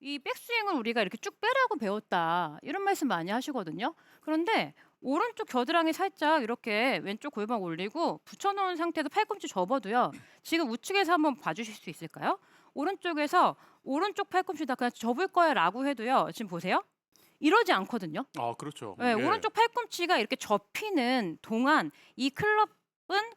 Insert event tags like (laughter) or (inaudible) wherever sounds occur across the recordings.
이 백스윙을 우리가 이렇게 쭉 빼라고 배웠다. 이런 말씀 많이 하시거든요. 그런데 오른쪽 겨드랑이 살짝 이렇게 왼쪽 골반 올리고 붙여놓은 상태에서 팔꿈치 접어도요. 지금 우측에서 한번 봐주실 수 있을까요? 오른쪽에서 오른쪽 팔꿈치 다 그냥 접을 거야라고 해도요. 지금 보세요. 이러지 않거든요. 아 그렇죠. 네, 예. 오른쪽 팔꿈치가 이렇게 접히는 동안 이 클럽은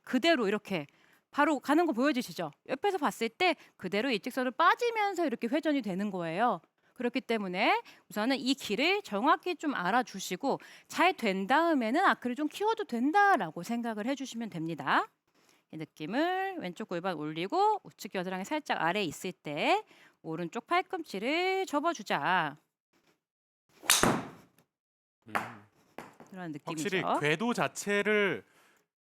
그대로 이렇게 바로 가는 거 보여지시죠? 옆에서 봤을 때 그대로 일직선으로 빠지면서 이렇게 회전이 되는 거예요. 그렇기 때문에 우선은 이 길을 정확히 좀 알아주시고 잘 된 다음에는 아크를 좀 키워도 된다라고 생각을 해주시면 됩니다. 이 느낌을 왼쪽 골반 올리고 우측 겨드랑이 살짝 아래 있을 때 오른쪽 팔꿈치를 접어주자. 음. 그런 느낌이죠. 확실히 궤도 자체를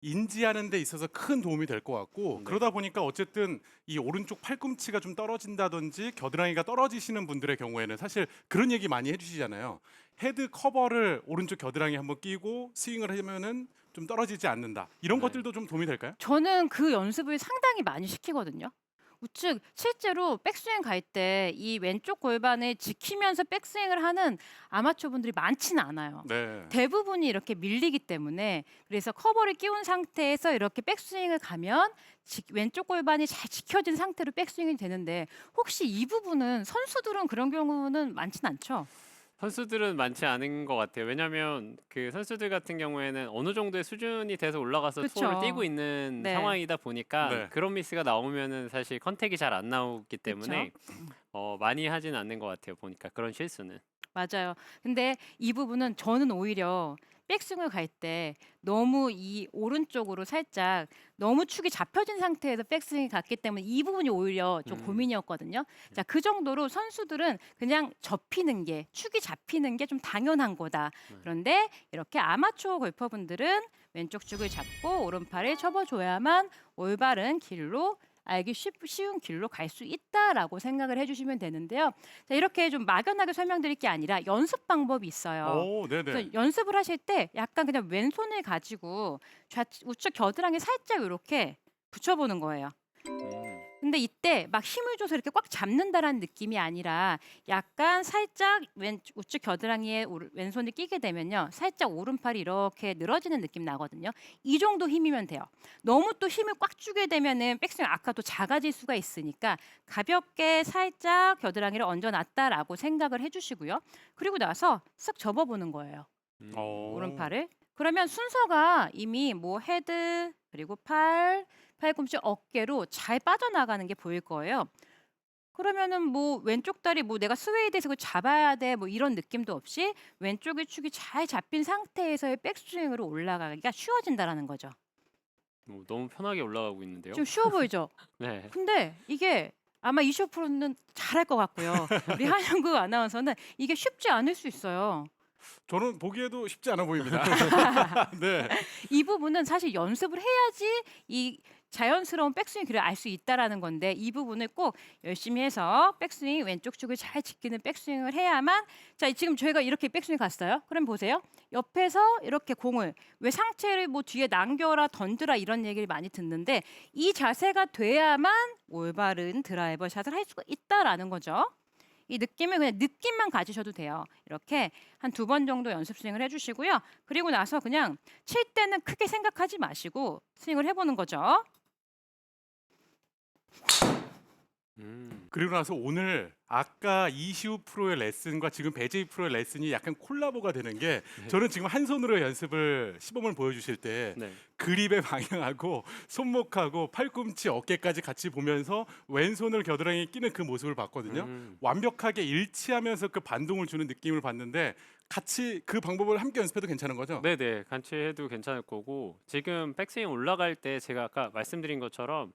인지하는 데 있어서 큰 도움이 될 것 같고 네. 그러다 보니까 어쨌든 이 오른쪽 팔꿈치가 좀 떨어진다든지 겨드랑이가 떨어지시는 분들의 경우에는 사실 그런 얘기 많이 해주시잖아요. 헤드 커버를 오른쪽 겨드랑이 한번 끼고 스윙을 하면은 좀 떨어지지 않는다. 이런 네. 것들도 좀 도움이 될까요? 저는 그 연습을 상당히 많이 시키거든요. 우측 실제로 백스윙 갈 때 이 왼쪽 골반을 지키면서 백스윙을 하는 아마추어 분들이 많지는 않아요. 네. 대부분이 이렇게 밀리기 때문에 그래서 커버를 끼운 상태에서 이렇게 백스윙을 가면 지- 왼쪽 골반이 잘 지켜진 상태로 백스윙이 되는데 혹시 이 부분은 선수들은 그런 경우는 많지는 않죠. 선수들은 많지 않은 것 같아요. 왜냐하면 그 선수들 같은 경우에는 어느 정도의 수준이 돼서 올라가서 그쵸. 투어를 뛰고 있는 네. 상황이다 보니까 네. 그런 미스가 나오면은 사실 컨택이 잘 안 나오기 때문에 어, 많이 하진 않는 것 같아요. 보니까 그런 실수는. 맞아요. 근데 이 부분은 저는 오히려 백스윙을 갈 때 너무 이 오른쪽으로 살짝 너무 축이 잡혀진 상태에서 백스윙이 갔기 때문에 이 부분이 오히려 좀 음. 고민이었거든요. 자, 그 정도로 선수들은 그냥 접히는 게 축이 잡히는 게 좀 당연한 거다. 음. 그런데 이렇게 아마추어 골퍼분들은 왼쪽 축을 잡고 오른팔을 접어줘야만 올바른 길로 알기 쉽, 쉬운 길로 갈 수 있다라고 생각을 해주시면 되는데요. 자, 이렇게 좀 막연하게 설명드릴 게 아니라 연습 방법이 있어요. 오, 네네. 그래서 연습을 하실 때 약간 그냥 왼손을 가지고 좌, 우측 겨드랑이 살짝 이렇게 붙여보는 거예요. 음. 근데 이때 막 힘을 줘서 이렇게 꽉 잡는다라는 느낌이 아니라 약간 살짝 왼 우측 겨드랑이에 왼손을 끼게 되면요. 살짝 오른팔이 이렇게 늘어지는 느낌 나거든요. 이 정도 힘이면 돼요. 너무 또 힘을 꽉 주게 되면은 백스윙 아까 또 작아질 수가 있으니까 가볍게 살짝 겨드랑이를 얹어놨다라고 생각을 해주시고요. 그리고 나서 쓱 접어보는 거예요. 음. 어. 오른팔을. 그러면 순서가 이미 뭐 헤드 그리고 팔, 팔꿈치, 어깨로 잘 빠져나가는 게 보일 거예요. 그러면은 뭐 왼쪽 다리 뭐 내가 스웨이드에서 그걸 잡아야 돼 뭐 이런 느낌도 없이 왼쪽의 축이 잘 잡힌 상태에서의 백스윙으로 올라가기가 쉬워진다라는 거죠. 뭐 너무 편하게 올라가고 있는데요. 좀 쉬워 보이죠? (laughs) 네. 근데 이게 아마 이시오 프로는 잘할 것 같고요. 우리 (laughs) 한영국 아나운서는 이게 쉽지 않을 수 있어요. 저는 보기에도 쉽지 않아 보입니다. (laughs) 네. 이 부분은 사실 연습을 해야지 이 자연스러운 백스윙 길을 알 수 있다라는 건데 이 부분을 꼭 열심히 해서 백스윙 왼쪽 축을 잘 지키는 백스윙을 해야만 자 지금 저희가 이렇게 백스윙 갔어요. 그럼 보세요. 옆에서 이렇게 공을 왜 상체를 뭐 뒤에 남겨라 던드라 이런 얘기를 많이 듣는데 이 자세가 돼야만 올바른 드라이버 샷을 할 수가 있다라는 거죠. 이 느낌을 그냥 느낌만 가지셔도 돼요. 이렇게 한 두 번 정도 연습 스윙을 해주시고요. 그리고 나서 그냥 칠 때는 크게 생각하지 마시고 스윙을 해보는 거죠. 그리고 나서 오늘 아까 이시우 프로의 레슨과 지금 배제이 프로의 레슨이 약간 콜라보가 되는 게 네. 저는 지금 한 손으로 연습을 시범을 보여주실 때 네. 그립의 방향하고 손목하고 팔꿈치 어깨까지 같이 보면서 왼손을 겨드랑이에 끼는 그 모습을 봤거든요. 음. 완벽하게 일치하면서 그 반동을 주는 느낌을 봤는데 같이 그 방법을 함께 연습해도 괜찮은 거죠? 네네 같이 해도 괜찮을 거고 지금 백스윙 올라갈 때 제가 아까 말씀드린 것처럼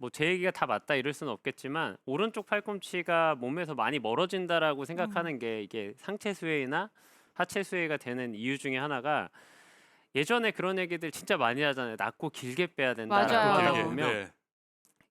뭐 제 얘기가 다 맞다 이럴 수는 없겠지만 오른쪽 팔꿈치가 몸에서 많이 멀어진다라고 생각하는 게 이게 상체 스웨이나 하체 스웨이가 되는 이유 중에 하나가 예전에 그런 얘기들 진짜 많이 하잖아요. 낮고 길게 빼야 된다라고. 하다 길게. 보면 네.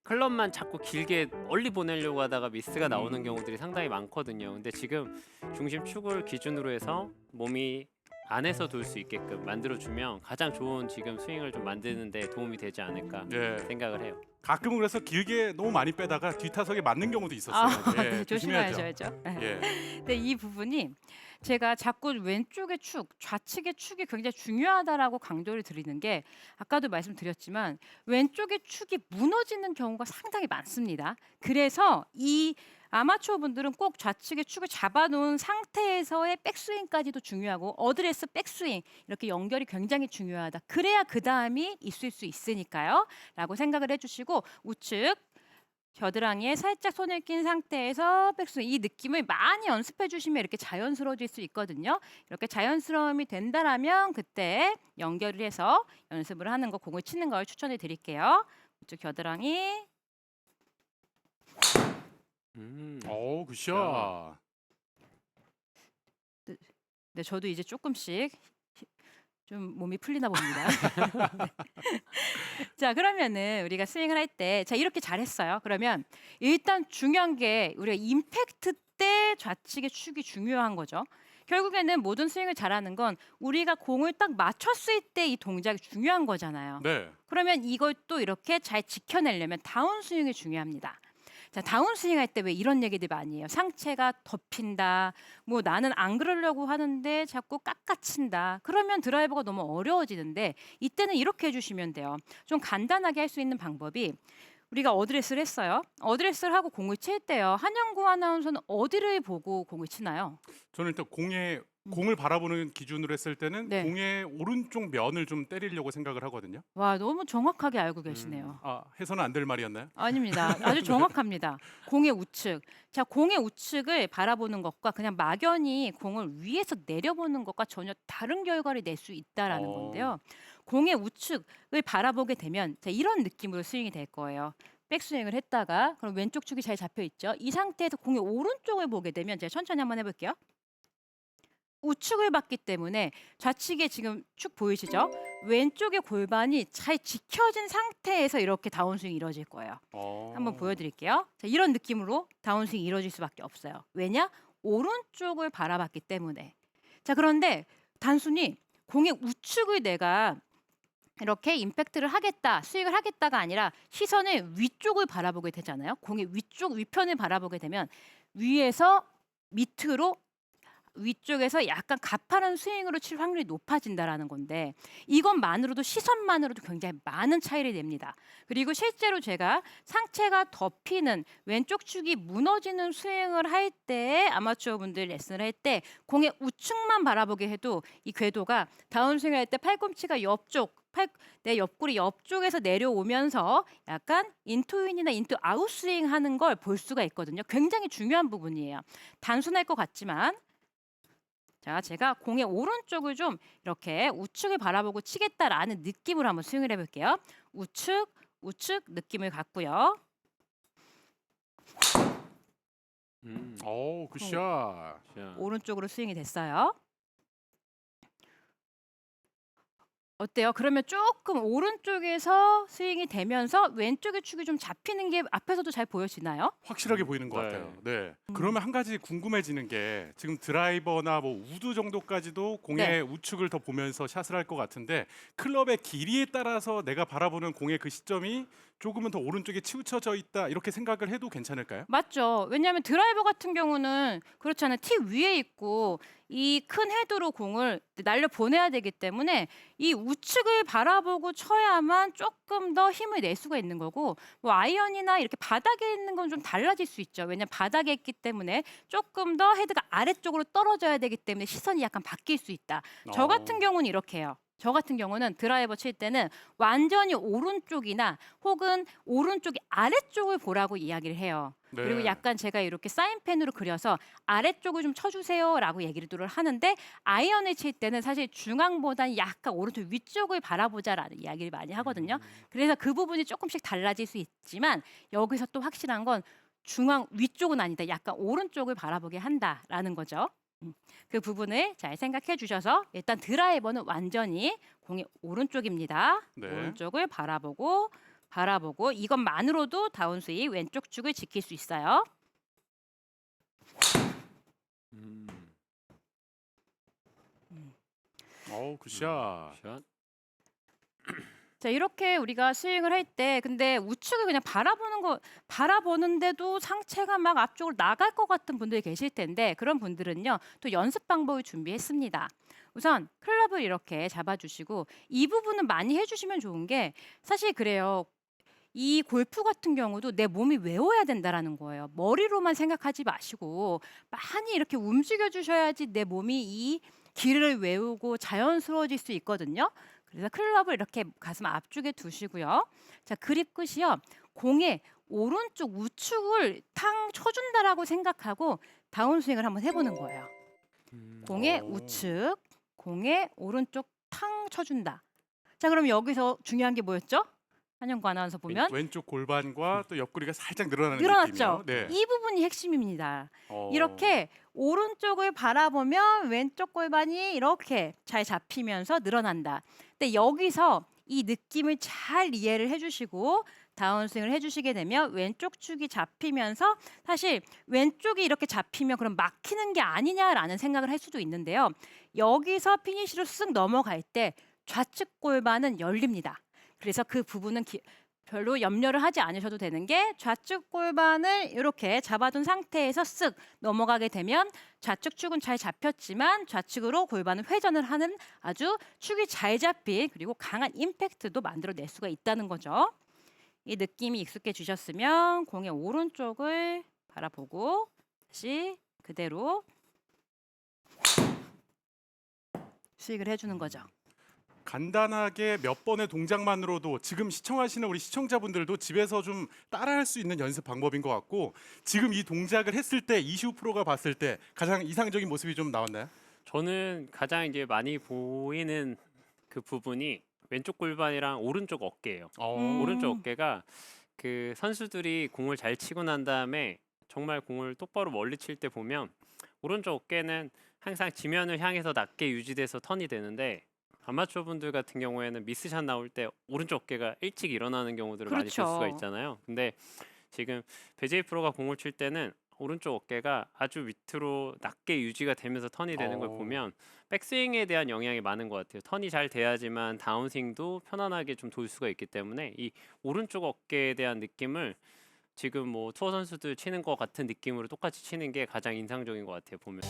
클럽만 자꾸 길게 멀리 보내려고 하다가 미스가 나오는 음. 경우들이 상당히 많거든요. 근데 지금 중심 축을 기준으로 해서 몸이 안에서 둘수 있게끔 만들어 주면 가장 좋은 지금 스윙을 좀 만드는데 도움이 되지 않을까 예. 생각을 해요. 가끔은 그래서 길게 너무 많이 빼다가 뒷타석에 맞는 경우도 있었어요. 아, 예, (laughs) 네, 조심해야죠. 조심하셔야죠. 네. 예. 근데 이 부분이 제가 자꾸 왼쪽의 축, 좌측의 축이 굉장히 중요하다라고 강조를 드리는 게 아까도 말씀드렸지만 왼쪽의 축이 무너지는 경우가 상당히 많습니다. 그래서 이 아마추어 분들은 꼭 좌측의 축을 잡아놓은 상태에서의 백스윙까지도 중요하고 어드레스 백스윙 이렇게 연결이 굉장히 중요하다. 그래야 그 다음이 있을 수 있으니까요. 라고 생각을 해주시고 우측 겨드랑이에 살짝 손을 낀 상태에서 백스윙 이 느낌을 많이 연습해 주시면 이렇게 자연스러워질 수 있거든요. 이렇게 자연스러움이 된다라면 그때 연결을 해서 연습을 하는 거 공을 치는 걸 추천해 드릴게요. 우측 겨드랑이 음. 어, 굿샷. 야. 네, 저도 이제 조금씩 히- 좀 몸이 풀리나 봅니다. 네. (laughs) 자, 그러면은 우리가 스윙을 할 때, 자 이렇게 잘했어요. 그러면 일단 중요한 게 우리가 임팩트 때 좌측의 축이 중요한 거죠. 결국에는 모든 스윙을 잘하는 건 우리가 공을 딱 맞췄을 때 이 동작이 중요한 거잖아요. 네. 그러면 이걸 또 이렇게 잘 지켜내려면 다운 스윙이 중요합니다. 자, 다운 스윙 할 때 왜 이런 얘기들 많이 해요? 상체가 덮인다. 뭐 나는 안 그러려고 하는데 자꾸 깎아친다. 그러면 드라이버가 너무 어려워지는데 이때는 이렇게 해주시면 돼요. 좀 간단하게 할 수 있는 방법이 우리가 어드레스를 했어요. 어드레스를 하고 공을 칠 때요. 한영구 아나운서는 어디를 보고 공을 치나요? 저는 일단 공에 공을 바라보는 기준으로 했을 때는 네. 공의 오른쪽 면을 좀 때리려고 생각을 하거든요. 와, 너무 정확하게 알고 계시네요. 아, 해서는 안 될 말이었나요? 아닙니다. (laughs) 아주 정확합니다. 공의 우측. 자, 공의 우측을 바라보는 것과 그냥 막연히 공을 위에서 내려보는 것과 전혀 다른 결과를 낼 수 있다라는 어. 건데요. 공의 우측을 바라보게 되면 자, 이런 느낌으로 스윙이 될 거예요. 백스윙을 했다가 그럼 왼쪽 축이 잘 잡혀 있죠. 이 상태에서 공의 오른쪽을 보게 되면 제가 천천히 한번 해볼게요. 우측을 봤기 때문에 좌측에 지금 축 보이시죠? 왼쪽의 골반이 잘 지켜진 상태에서 이렇게 다운스윙이 이루어질 거예요. 어. 한번 보여드릴게요. 자, 이런 느낌으로 다운스윙이 이루어질 수밖에 없어요. 왜냐? 오른쪽을 바라봤기 때문에. 자, 그런데 단순히 공의 우측을 내가 이렇게 임팩트를 하겠다, 스윙을 하겠다가 아니라 시선을 위쪽을 바라보게 되잖아요. 공의 위쪽, 위편을 바라보게 되면 위에서 밑으로 위쪽에서 약간 가파른 스윙으로 칠 확률이 높아진다라는 건데 이것만으로도 시선만으로도 굉장히 많은 차이를 냅니다. 그리고 실제로 제가 상체가 덮이는 왼쪽 축이 무너지는 스윙을 할 때 아마추어 분들 레슨을 할 때 공의 우측만 바라보게 해도 이 궤도가 다운스윙 할때 팔꿈치가 옆쪽 팔, 내 옆구리 옆쪽에서 내려오면서 약간 인투인이나 인투 아웃스윙 하는 걸 볼 수가 있거든요. 굉장히 중요한 부분이에요. 단순할 것 같지만 자, 제가 공의 오른쪽을 좀 이렇게 우측을 바라보고 치겠다라는 느낌으로 한번 스윙을 해볼게요. 우측, 우측 느낌을 갖고요. 음. 어, 굿샷. 자, 오른쪽으로 스윙이 됐어요. 어때요? 그러면 조금 오른쪽에서 스윙이 되면서 왼쪽의 축이 좀 잡히는 게 앞에서도 잘 보여지나요? 확실하게 보이는 것 네. 같아요. 네. 음. 그러면 한 가지 궁금해지는 게 지금 드라이버나 뭐 우드 정도까지도 공의 네. 우측을 더 보면서 샷을 할 것 같은데 클럽의 길이에 따라서 내가 바라보는 공의 그 시점이 조금은 더 오른쪽에 치우쳐져 있다 이렇게 생각을 해도 괜찮을까요? 맞죠. 왜냐하면 드라이버 같은 경우는 그렇잖아요. 티 위에 있고 이 큰 헤드로 공을 날려 보내야 되기 때문에 이 우측을 바라보고 쳐야만 조금 더 힘을 낼 수가 있는 거고 뭐 아이언이나 이렇게 바닥에 있는 건 좀 달라질 수 있죠. 왜냐면 바닥에 있기 때문에 조금 더 헤드가 아래쪽으로 떨어져야 되기 때문에 시선이 약간 바뀔 수 있다. 저 어. 같은 경우는 이렇게 해요. 저 같은 경우는 드라이버 칠 때는 완전히 오른쪽이나 혹은 오른쪽이 아래쪽을 보라고 이야기를 해요. 네. 그리고 약간 제가 이렇게 사인펜으로 그려서 아래쪽을 좀 쳐주세요라고 얘기를 또 하는데 아이언을 칠 때는 사실 중앙보다는 약간 오른쪽 위쪽을 바라보자라는 이야기를 많이 하거든요. 그래서 그 부분이 조금씩 달라질 수 있지만 여기서 또 확실한 건 중앙 위쪽은 아니다. 약간 오른쪽을 바라보게 한다라는 거죠. 음, 그 부분을 잘 생각해 주셔서 일단 드라이버는 완전히 공의 오른쪽입니다. 네. 오른쪽을 바라보고 바라보고 이것만으로도 다운스윙 왼쪽 축을 지킬 수 있어요. 음. 어우 굿샷. 샷. 자 이렇게 우리가 스윙을 할 때 근데 우측을 그냥 바라보는 거 바라보는데도 상체가 막 앞쪽으로 나갈 것 같은 분들이 계실 텐데 그런 분들은요 또 연습 방법을 준비했습니다. 우선 클럽을 이렇게 잡아주시고 이 부분은 많이 해주시면 좋은 게 사실 그래요. 이 골프 같은 경우도 내 몸이 외워야 된다라는 거예요. 머리로만 생각하지 마시고 많이 이렇게 움직여 주셔야지 내 몸이 이 길을 외우고 자연스러워질 수 있거든요. 그래서 클럽을 이렇게 가슴 앞쪽에 두시고요. 자, 그립 끝이요. 공의 오른쪽 우측을 탕 쳐준다라고 생각하고 다운스윙을 한번 해보는 거예요. 음. 공의 오. 우측, 공의 오른쪽 탕 쳐준다. 자, 그럼 여기서 중요한 게 뭐였죠? 한영구 아나운서 보면 왼, 쪽 골반과 또 옆구리가 살짝 늘어나는 늘어났죠. 느낌이요. 네. 이 부분이 핵심입니다. 어. 이렇게 오른쪽을 바라보면 왼쪽 골반이 이렇게 잘 잡히면서 늘어난다. 근데 여기서 이 느낌을 잘 이해를 해주시고 다운스윙을 해주시게 되면 왼쪽 축이 잡히면서 사실 왼쪽이 이렇게 잡히면 그럼 막히는 게 아니냐라는 생각을 할 수도 있는데요. 여기서 피니시로 쓱 넘어갈 때 좌측 골반은 열립니다. 그래서 그 부분은 기- 별로 염려를 하지 않으셔도 되는 게 좌측 골반을 이렇게 잡아둔 상태에서 쓱 넘어가게 되면 좌측 축은 잘 잡혔지만 좌측으로 골반을 회전을 하는 아주 축이 잘 잡힌 그리고 강한 임팩트도 만들어낼 수가 있다는 거죠. 이 느낌이 익숙해지셨으면 공의 오른쪽을 바라보고 다시 그대로 스윙을 해주는 거죠. 간단하게 몇 번의 동작만으로도 지금 시청하시는 우리 시청자분들도 집에서 좀 따라할 수 있는 연습 방법인 것 같고 지금 이 동작을 했을 때 이시우 프로가 봤을 때 가장 이상적인 모습이 좀 나왔나요? 저는 가장 이제 많이 보이는 그 부분이 왼쪽 골반이랑 오른쪽 어깨예요. 음. 오른쪽 어깨가 그 선수들이 공을 잘 치고 난 다음에 정말 공을 똑바로 멀리 칠 때 보면 오른쪽 어깨는 항상 지면을 향해서 낮게 유지돼서 턴이 되는데 아마추어 분들 같은 경우에는 미스샷 나올 때 오른쪽 어깨가 일찍 일어나는 경우들을 많이 볼 수가 그렇죠. 있잖아요. 근데 지금 배제이 프로가 공을 칠 때는 오른쪽 어깨가 아주 밑으로 낮게 유지가 되면서 턴이 되는 걸 어. 보면 백스윙에 대한 영향이 많은 것 같아요. 턴이 잘 돼야지만 다운스윙도 편안하게 좀 돌 수가 있기 때문에 이 오른쪽 어깨에 대한 느낌을 지금 뭐 투어 선수들 치는 것 같은 느낌으로 똑같이 치는 게 가장 인상적인 것 같아요. 보면.